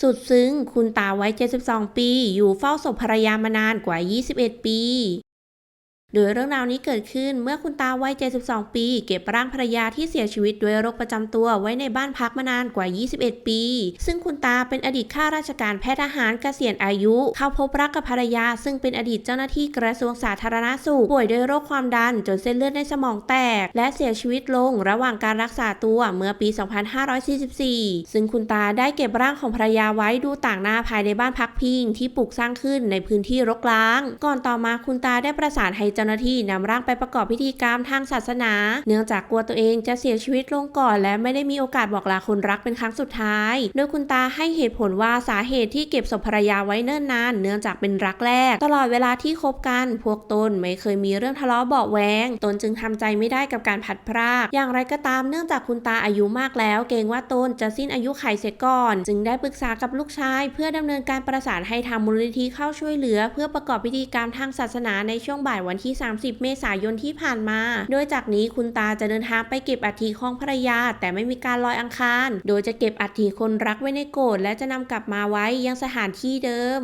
สุดซึ้ง คุณตาวัย 72 ปี อยู่เฝ้าศพภรรยามานานกว่า 21 ปี โดยเรื่องราวนี้เกิดขึ้นเมื่อคุณตาวัย 72 ปี เก็บร่างภรรยาที่เสียชีวิตด้วยโรคประจำตัวไว้ในบ้านพักมานานกว่า 21 ปี ซึ่งคุณตาเป็นอดีตข้าราชการแพทย์ทหารเกษียณอายุ เข้าพบรักกับภรรยา ซึ่งเป็นอดีตเจ้าหน้าที่กระทรวงสาธารณสุขป่วยด้วยโรคความดันจนเส้นเลือดในสมองแตก และเสียชีวิตลงระหว่างการรักษาตัวเมื่อปี 2544 ซึ่งคุณตาได้เก็บร่างของภรรยาไว้ดูต่างหน้าภายในบ้านพักพิงที่ปลูกสร้างขึ้นในพื้นที่รกร้าง ก่อนต่อมาคุณตาได้ประสานให้จ้าหน้าที่นำร่างไปประกอบพิธีกรรมทางศาสนา เนื่องจากกลัวตัวเองจะเสียชีวิตลงก่อน และไม่ได้มีโอกาสบอกลาคนรักเป็นครั้งสุดท้าย โดยคุณตาให้เหตุผลว่าสาเหตุที่เก็บศพภรรยาไว้เนิ่นนาน เนื่องจากเป็นรักแรก ตลอดเวลาที่คบกัน พวกตนไม่เคยมีเรื่องทะเลาะเบาะแวงตนจึงทำใจไม่ได้กับการผัดพราก อย่างไรก็ตามเนื่องจากคุณตาอายุมากแล้ว เกรงว่าตนจะสิ้นอายุไขเสียก่อน จึงได้ปรึกษากับลูกชาย เพื่อดำเนินการประสานให้ทางมูลนิธิเข้าช่วยเหลือ เพื่อประกอบพิธีกรรมทางศาสนาในช่วงบ่ายวันที่ที่ 30 เมษายนที่ผ่านมา โดยจากนี้คุณตาจะเดินทางไปเก็บอัฐิของภรรยา แต่ไม่มีการลอยอังคาร โดยจะเก็บอัฐิคนรักไว้ในโกรธและจะนำกลับมาไว้ยังสถานที่เดิม